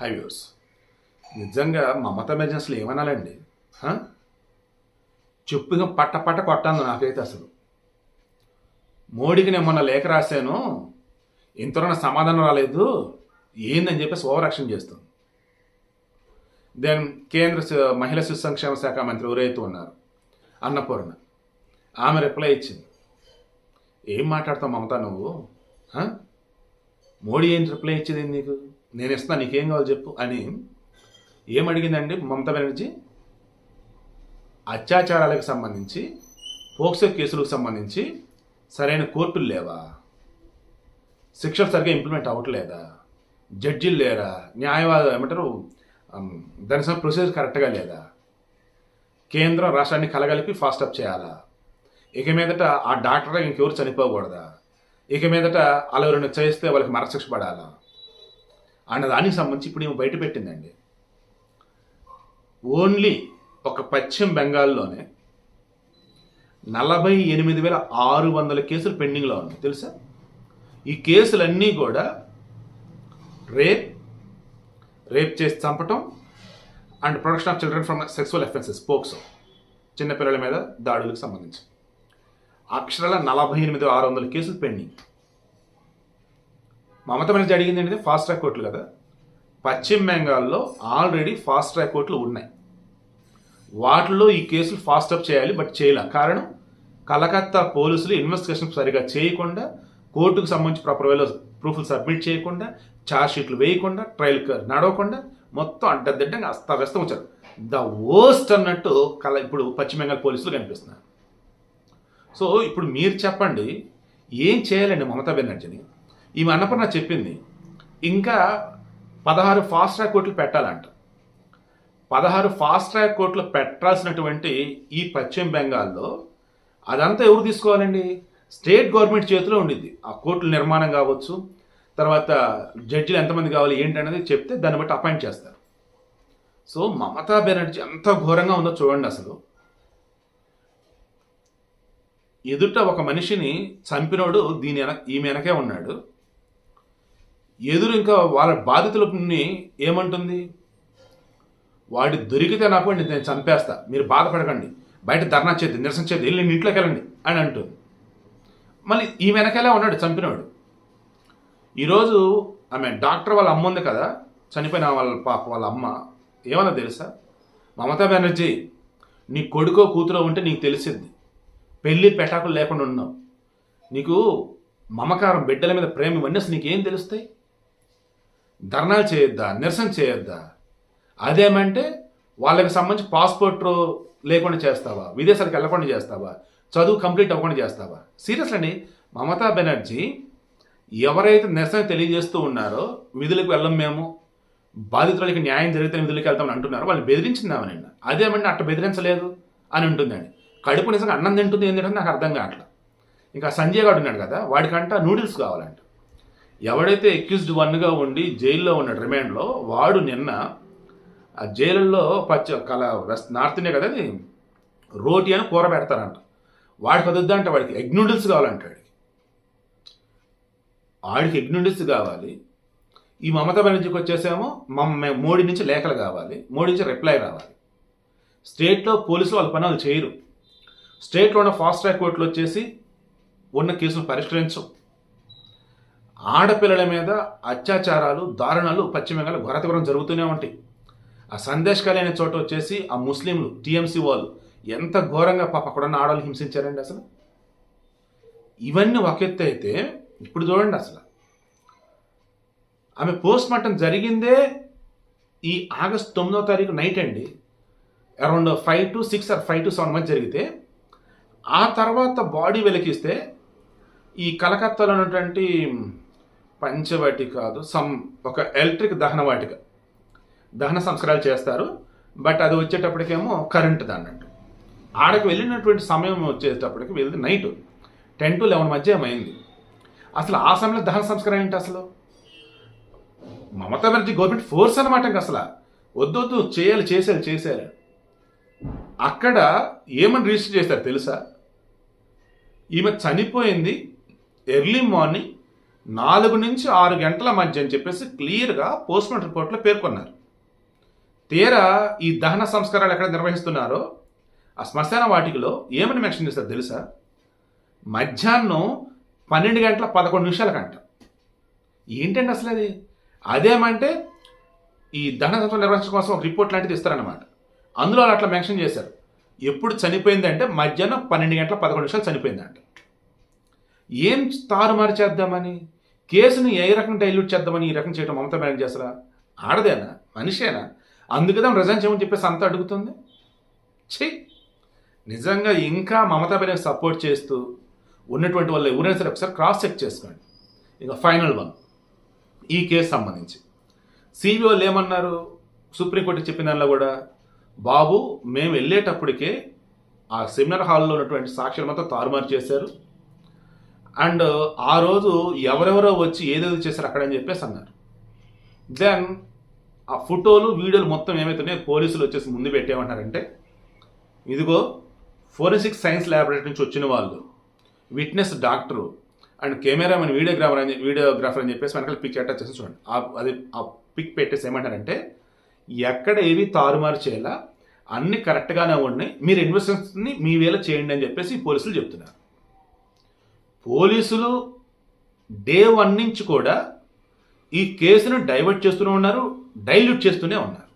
High viewers నిజంగా మమత బెనర్జీ అసలు ఏమనాలండి? హ? చెప్పుగా పట్ట పట్ట కొట్టాను నాకైతే అసలు. మోడీకి నేను మొన్న లేఖ రాశాను ఇంతలోనే సమాధానం రాలేదు ఏందని చెప్పేసి ఓవరాక్షన్ చేస్తుంది. దెన్ కేంద్ర మహిళా శిశు సంక్షేమ శాఖ మంత్రి ఎవరైతే ఉన్నారు అన్నపూర్ణ ఆమె రిప్లై ఇచ్చింది. ఏం మాట్లాడతావు మమతా నువ్వు? మోడీ ఏం రిప్లై ఇచ్చేది నీకు? నేను ఇస్తున్నా నీకేం కావాలి చెప్పు అని ఏమడిగిందండి మమతా బెనర్జీ? అత్యాచారాలకు సంబంధించి పోక్సో కేసులకు సంబంధించి సరైన కోర్టులు లేవా? శిక్షలు సరిగ్గా ఇంప్లిమెంట్ అవ్వట్లేదా? జడ్జిలు లేరా? న్యాయవాద ఏమంటారు? దాని సంబంధించిన ప్రొసీజర్ కరెక్ట్గా లేదా? కేంద్రం రాష్ట్రాన్ని కలగలిపి ఫాస్ట్ అప్ చేయాలా? ఇక మీదట ఆ డాక్టర్ ఇంకెవరు చనిపోకూడదా? ఇక మీదట అలా ఎవరైనా చేస్తే వాళ్ళకి మరణశిక్ష పడాలా? అన్న దానికి సంబంధించి ఇప్పుడు ఈమె బయట పెట్టిందండి ఓన్లీ ఒక పశ్చిమ బెంగాల్లోనే నలభై ఎనిమిది వేల ఆరు వందల కేసులు పెండింగ్లో ఉన్నాయి. తెలుసా? ఈ కేసులన్నీ కూడా రేప్ రేప్ చేసి చంపటం and protection of children from sexual offences POCSO చిన్నపిల్లల మీద దాడులకు సంబంధించి. అక్షరాల నలభై ఎనిమిది ఆరు వందల కేసులు పెండింగ్. మమత బెనర్జీ అడిగింది ఏంటంటే ఫాస్ట్ ట్రాక్ కోర్టులు కదా. పశ్చిమ బెంగాల్లో ఆల్రెడీ ఫాస్ట్ ట్రాక్ కోర్టులు ఉన్నాయి. వాటిలో ఈ కేసులు ఫాస్ట్ అప్ చేయాలి బట్ చేయలే. కారణం కలకత్తా పోలీసులు ఇన్వెస్టిగేషన్ సరిగా చేయకుండా కోర్టుకు సంబంధించి ప్రాపర్ వేలో ప్రూఫ్లు సబ్మిట్ చేయకుండా ఛార్జ్ షీట్లు వేయకుండా ట్రయల్ నడవకుండా మొత్తం అడ్డదిడ్డంగా అస్తవ్యస్తం వచ్చారు. ద వర్స్ట్ అన్నట్టు కల ఇప్పుడు పశ్చిమ బెంగాల్ పోలీసులు కనిపిస్తున్నారు. సో ఇప్పుడు మీరు చెప్పండి ఏం చేయాలండి మమతా బెనర్జీని? ఈమె అన్నపూర్ణ చెప్పింది ఇంకా పదహారు ఫాస్ట్ ట్రాక్ కోర్టులు పెట్టాలంట. పదహారు ఫాస్ట్ ట్రాక్ కోర్టులు పెట్టాల్సినటువంటి ఈ పశ్చిమ బెంగాల్లో అదంతా ఎవరు తీసుకోవాలండి? స్టేట్ గవర్నమెంట్ చేతిలో ఉండిద్ది. ఆ కోర్టుల నిర్మాణం కావచ్చు తర్వాత జడ్జిలు ఎంతమంది కావాలి ఏంటనేది చెప్తే దాన్ని బట్టి అపాయింట్ చేస్తారు. సో మమతా బెనర్జీ ఎంత ఘోరంగా ఉందో చూడండి అసలు. ఎదుట ఒక మనిషిని చంపినోడు దీని వెనక ఈమె వెనకే ఉన్నాడు. ఎదురు ఇంకా వాళ్ళ బాధితులని ఏమంటుంది? వాడి దొరికితే నాకు నేను చంపేస్తా. మీరు బాధపడకండి. బయట ధర్నా చేద్ది నిరసన చేద్ది వెళ్ళి ఇంట్లోకి వెళ్ళండి అని అంటుంది. మళ్ళీ ఈ వెనకాలే ఉన్నాడు చంపినవాడు. ఈరోజు ఆమె డాక్టర్ వాళ్ళ అమ్మ ఉంది కదా చనిపోయిన వాళ్ళ పాప వాళ్ళ అమ్మ. ఏమన్నా తెలుసా? మమతా బెనర్జీ నీ కొడుకో కూతురో ఉంటే నీకు తెలిసిద్ది. పెళ్ళి పెటాకులు లేకుండా ఉన్నావు. నీకు మమకారం బిడ్డల మీద ప్రేమ ఇవన్నీ నీకేం తెలుస్తాయి? ధర్నాలు చేయొద్దా? నిరసన చేయొద్దా? అదేమంటే వాళ్ళకి సంబంధించి పాస్పోర్ట్ లేకుండా చేస్తావా? విదేశాలకు వెళ్ళకుండా చేస్తావా? చదువు కంప్లీట్ అవ్వకుండా చేస్తావా? సీరియస్ అండి మమతా బెనర్జీ ఎవరైతే నిరసన తెలియజేస్తూ ఉన్నారో విధులకు వెళ్ళం మేము బాధితులకి న్యాయం జరిగితే విధులకు వెళ్తామని అంటున్నారో వాళ్ళు బెదిరించిందామని అదేమంటే అట్ట బెదిరించలేదు అని ఉంటుందండి. కడుపు నిజంగా అన్నం తింటుంది ఏంటంటే నాకు అర్థం కావట్లేదు ఇంకా సంజయ్ గారు ఉన్నాడు కదా వాడికంట నూడిల్స్ కావాలంట. ఎవడైతే ఎక్యూజ్డ్ వన్గా ఉండి జైల్లో ఉన్నాడు రిమాండ్లో వాడు నిన్న ఆ జైలులో పచ్చ కల వెస్ట్ నార్త్ ఇండియా కదా అది రోటీ అని కూర పెడతారంట. వాడికి వద్దంట వాడికి ఎగ్ నూడిల్స్ కావాలంట వాడికి. ఎగ్ నూడిల్స్ కావాలి. ఈ మమతా బెనర్జీకి వచ్చేసేమో మమ్మ మోడీ నుంచి లేఖలు కావాలి. మోడీ నుంచి రిప్లై రావాలి. స్టేట్లో పోలీసులు వాళ్ళ పని వాళ్ళు చేయరు. స్టేట్లో ఉన్న ఫాస్ట్ ట్రాక్ కోర్టులు వచ్చేసి ఉన్న కేసులు పరిష్కరించవు ఆడపిల్లల మీద అత్యాచారాలు దారుణాలు పశ్చిమ బెంగాల్ ఘోరతీవ్రం జరుగుతూనే ఉంటాయి. ఆ సందేశ్ కలి అనే చోట వచ్చేసి ఆ ముస్లింలు టీఎంసీ వాళ్ళు ఎంత ఘోరంగా పాప అక్కడున్న ఆడవాళ్ళు హింసించారండి అసలు? ఇవన్నీ ఒక ఎత్తు అయితే ఇప్పుడు చూడండి అసలు. ఆమె పోస్ట్ మార్టం జరిగిందే ఈ ఆగస్ట్ తొమ్మిదో తారీఖు నైట్ అండి. Around five to six or five to seven month జరిగితే ఆ తర్వాత బాడీ వెలికిస్తే ఈ కలకత్తాలో ఉన్నటువంటి పంచవాటి కాదు సమ్ ఒక ఎలక్ట్రిక్ దహన వాటిక దహన సంస్కారాలు చేస్తారు బట్ అది వచ్చేటప్పటికేమో కరెంట్ అన్నట్టు ఆడకు వెళ్ళినటువంటి సమయం వచ్చేటప్పటికి వెళ్ళి నైట్. టెన్ టు లెవెన్ మధ్య ఏమైంది అసలు ఆ సమయంలో దహన సంస్కారం ఏంటి అసలు? మమతా బెనర్జీ గవర్నమెంట్ ఫోర్స్ అనమాట ఇంక అసలు. వద్దు వద్దు చేయాలి చేసేయాలి చేసేయాలి. అక్కడ ఏమని రిజిస్టర్ చేస్తారు తెలుసా? ఈమె చనిపోయింది ఎర్లీ మార్నింగ్ నాలుగు నుంచి ఆరు గంటల మధ్య అని చెప్పేసి క్లియర్గా పోస్ట్మార్టం రిపోర్ట్లో పేర్కొన్నారు. తీరా ఈ దహన సంస్కారాలు ఎక్కడ నిర్వహిస్తున్నారో ఆ శ్మశాన వాటికలో ఏమని మెన్షన్ చేస్తారు తెలుసా? మధ్యాహ్నం పన్నెండు గంటల పదకొండు నిమిషాలకంట ఏంటండి అసలు అది? అదేమంటే ఈ దహన సంస్కారం నిర్వహించడం కోసం ఒక రిపోర్ట్ లాంటిది ఇస్తారన్నమాట. అందులో అట్లా మెన్షన్ చేశారు. ఎప్పుడు చనిపోయిందంటే మధ్యాహ్నం పన్నెండు గంటల పదకొండు నిమిషాలు చనిపోయిందంట. ఏం తారుమారు చేద్దామని? కేసుని ఏ రకం డైల్యూట్ చేద్దామని ఈ రకం చేయడం మమతా బెనర్జీ అసలు ఆడదేనా? మనిషేనా? అందుకదా రిజైన్ చేయమని చెప్పేసి అంత అడుగుతుంది. ఛీ! నిజంగా ఇంకా మమతా బెనర్జీ సపోర్ట్ చేస్తూ ఉన్నటువంటి వాళ్ళు ఎవరైనా సరే ఒకసారి క్రాస్ చెక్ చేసుకోండి. ఇక ఫైనల్ వన్ ఈ కేసు సంబంధించి. సిబిఓ ఏమన్నారు? సుప్రీంకోర్టుకి చెప్పిన దానిలో కూడా బాబు మేము వెళ్ళేటప్పటికే ఆ సెమినార్ హాల్లో ఉన్నటువంటి సాక్షులు మొత్తం తారుమారు చేశారు. అండ్ ఆ రోజు ఎవరెవరో వచ్చి ఏదేదో చేశారు అక్కడ అని చెప్పేసి అన్నారు. దెన్ ఆ ఫోటోలు వీడియోలు మొత్తం ఏమవుతున్నాయో పోలీసులు వచ్చేసి ముందు పెట్టేమంటారంటే ఇదిగో ఫోరెన్సిక్ సైన్స్ ల్యాబొరేటరీ నుంచి వచ్చిన వాళ్ళు witness doctor and cameraman videographer అని వీడియోగ్రాఫర్ అని చెప్పేసి వెనకాల పిక్ అటాచ్ చేసి చూడండి. అది ఆ పిక్ పెట్టేసి ఏమంటారంటే ఎక్కడ ఏవి తారుమారు చేయాలా అన్ని కరెక్ట్గానే ఉన్నాయి మీరు ఇన్వెస్టిగేషన్ని మీ వేళ చేయండి అని చెప్పేసి పోలీసులు చెప్తున్నారు. పోలీసులు డే వన్ నుంచి కూడా ఈ కేసును డైవర్ట్ చేస్తూనే ఉన్నారు డైల్యూట్ చేస్తూనే ఉన్నారు.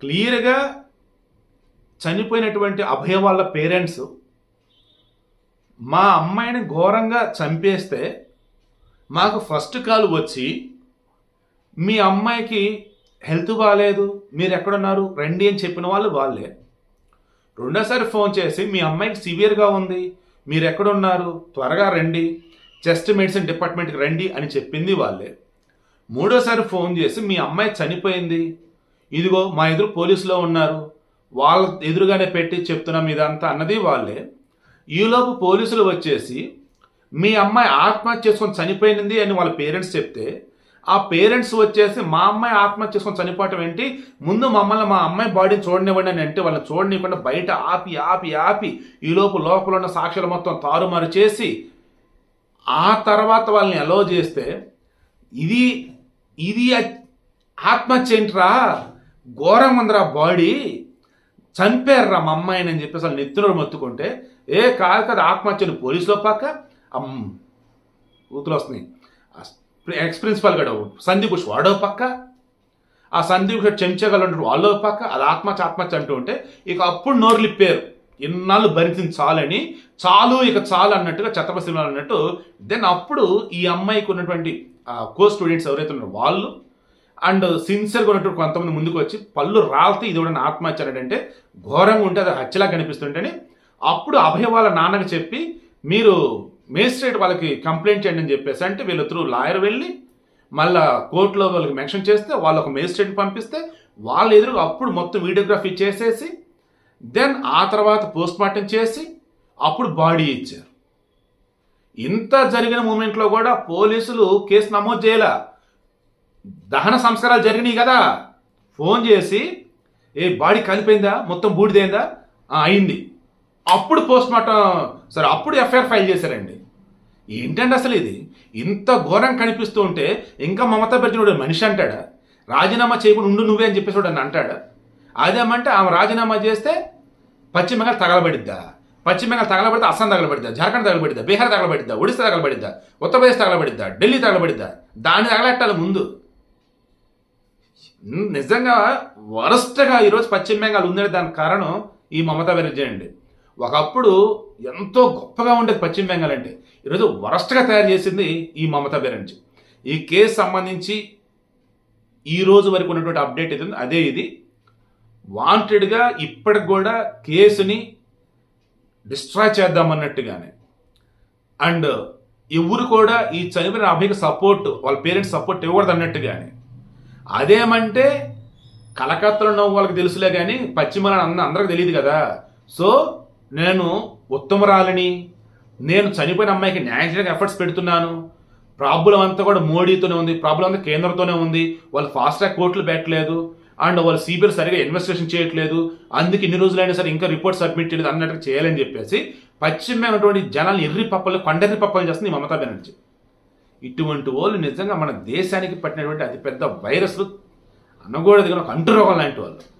క్లియర్గా చనిపోయినటువంటి అభయ వాళ్ళ పేరెంట్స్ మా అమ్మాయిని ఘోరంగా చంపేస్తే మాకు ఫస్ట్ కాల్ వచ్చి మీ అమ్మాయికి హెల్త్ బాగాలేదు మీరు ఎక్కడున్నారు రండి అని చెప్పిన వాళ్ళు వాళ్ళే. రెండోసారి ఫోన్ చేసి మీ అమ్మాయికి సివియర్గా ఉంది మీరు ఎక్కడున్నారు త్వరగా రండి. చెస్ట్ మెడిసిన్ డిపార్ట్మెంట్కి రండి అని చెప్పింది వాళ్ళే. మూడోసారి ఫోన్ చేసి మీ అమ్మాయి చనిపోయింది. ఇదిగో మా ఎదురు పోలీసులో ఉన్నారు. వాళ్ళ ఎదురుగానే పెట్టి చెప్తున్నాం ఇదంతా అన్నది వాళ్ళే. ఈలోపు పోలీసులు వచ్చేసి మీ అమ్మాయి ఆత్మహత్య చేసుకొని చనిపోయింది అని వాళ్ళ పేరెంట్స్ చెప్తే ఆ పేరెంట్స్ వచ్చేసి మా అమ్మాయి ఆత్మహత్య చేసుకొని చనిపోవటం ఏంటి? ముందు మమ్మల్ని మా అమ్మాయి బాడీని చూడనివ్వండి అని అంటే వాళ్ళని చూడనివ్వకుండా బయట ఆపి ఆపి ఆపి ఈలోపు లోపల ఉన్న సాక్షులు మొత్తం తారుమారు చేసి ఆ తర్వాత వాళ్ళని అలో చేస్తే ఇది ఇది ఆత్మహత్య ఏంట్రా ఘోరం ఉందిరా బాడీ. చంపారురా మా అమ్మాయిని అని చెప్పేసి వాళ్ళు నెత్తిన మొత్తుకుంటే ఏ కాదు కదా ఆత్మహత్యను పోలీసులో పక్క అమ్ ఊతులు వస్తున్నాయి. ఎక్స్ ప్రిన్సిపాల్ గడు సందీప్ ఘోష్ వాడో పక్క. ఆ సందీప్ ఘోష్ చెంచగల ఉంటారు వాళ్ళో పక్క. అది ఆత్మహత్య ఆత్మహత్య అంటూ ఉంటే ఇక అప్పుడు నోరు లిప్పారు ఇన్నాళ్ళు భరించింది చాలని చాలు ఇక చాలు అన్నట్టుగా చెత్తప సినిమాలు అన్నట్టు దెన్ అప్పుడు ఈ అమ్మాయికి ఉన్నటువంటి కో స్టూడెంట్స్ ఎవరైతే ఉన్నారో వాళ్ళు అండ్ సిన్సియర్గా ఉన్నటువంటి కొంతమంది ముందుకు వచ్చి పళ్ళు రాలితే ఇది కూడా ఆత్మహత్య అంటే ఘోరంగా ఉంటే అది హత్యలా కనిపిస్తుంటేనే అప్పుడు అభయ వాళ్ళ నాన్నకి చెప్పి మీరు మేజిస్ట్రేట్ వాళ్ళకి కంప్లైంట్ చేయండి అని చెప్పేసి అంటే వీళ్ళు త్రూ లాయర్ వెళ్ళి మళ్ళా కోర్టులో వాళ్ళకి మెన్షన్ చేస్తే వాళ్ళు ఒక మేజిస్ట్రేట్ పంపిస్తే వాళ్ళ ఎదురుగా అప్పుడు మొత్తం వీడియోగ్రఫీ చేసేసి దెన్ ఆ తర్వాత పోస్ట్ మార్టం చేసి అప్పుడు బాడీ ఇచ్చారు. ఇంత జరిగిన మూమెంట్లో కూడా పోలీసులు కేసు నమోదు చేయలే. దహన సంస్కారాలు జరిగినాయి కదా. ఫోన్ చేసి ఏ బాడీ కలిపోయిందా? మొత్తం బూడిదైందా? అయింది. అప్పుడు పోస్ట్ మార్టం సరే అప్పుడు ఎఫ్ఐఆర్ ఫైల్ చేశారండి. ఏంటండి అసలు ఇది? ఇంత ఘోరం కనిపిస్తూ ఉంటే ఇంకా మమతా బెర్జునుడు మనిషి అంటాడా? రాజీనామా చేయకుండా ఉండు నువ్వే అని చెప్పేసి అని అంటాడా? అదేమంటే ఆమె రాజీనామా చేస్తే పశ్చిమ బెంగాల్ తగలబడిద్దా? పశ్చిమ బెంగాల్ తగలబడితే అస్సాం తగలబడిద్దా? జార్ఖండ్ తగలబడిద్దా? బీహార్ తగలబడిద్దా? ఒడిశా తగలబడిద్దా? ఉత్తరప్రదేశ్ తగలబడిద్దా? ఢిల్లీ తగలబడిద్దా? దాన్ని తగలెట్టాలి ముందు. నిజంగా వరస్ట్గా ఈరోజు పశ్చిమ బెంగాల్ ఉందనే దానికి కారణం ఈ మమతా బెనర్జీ అండి. ఒకప్పుడు ఎంతో గొప్పగా ఉండేది పశ్చిమ బెంగాల్ అంటే. ఈరోజు వరస్ట్గా తయారు చేసింది ఈ మమతా బెనర్జీ. ఈ కేసు సంబంధించి ఈ రోజు వరకు ఉన్నటువంటి అప్డేట్ ఏది అదే ఇది. వాంటెడ్గా ఇప్పటికి కూడా కేసుని డిస్ట్రాయ్ చేద్దామన్నట్టుగానే. అండ్ ఎవరు కూడా ఈ చనిపోయిన అభయకి సపోర్ట్ వాళ్ళ పేరెంట్స్ సపోర్ట్ ఇవ్వకూడదు అన్నట్టుగానే. అదేమంటే కలకత్తాలో ఉన్న వాళ్ళకి తెలుసులే కానీ పశ్చిమ అన్న అందరికి తెలియదు కదా. సో నేను ఉత్తమరాలిని నేను చనిపోయిన అమ్మాయికి న్యాయం చేయడానికి ఎఫర్ట్స్ పెడుతున్నాను. ప్రాబ్లం అంతా కూడా మోడీతోనే ఉంది. ప్రాబ్లం అంతా కేంద్రంతోనే ఉంది. వాళ్ళు ఫాస్ట్ ట్రాక్ కోర్టులు పెట్టలేదు. అండ్ వాళ్ళు సిబిఐ సరిగా ఇన్వెస్టిగేషన్ చేయట్లేదు. అందుకు ఇన్ని రోజులైనా సరే ఇంకా రిపోర్ట్ సబ్మిట్ చేయలేదు అన్నట్టు చేయాలని చెప్పేసి పశ్చిమ ఉన్నటువంటి జనాలు ఎర్రి పప్పలు కొండెర్రి పప్పలు చేస్తుంది మమతా బెనర్జీ. ఇటువంటి వాళ్ళు నిజంగా మన దేశానికి పట్టినటువంటి అతిపెద్ద వైరస్లు అనకూడదు. కానీ ఒక అంటురోగం లాంటి వాళ్ళు.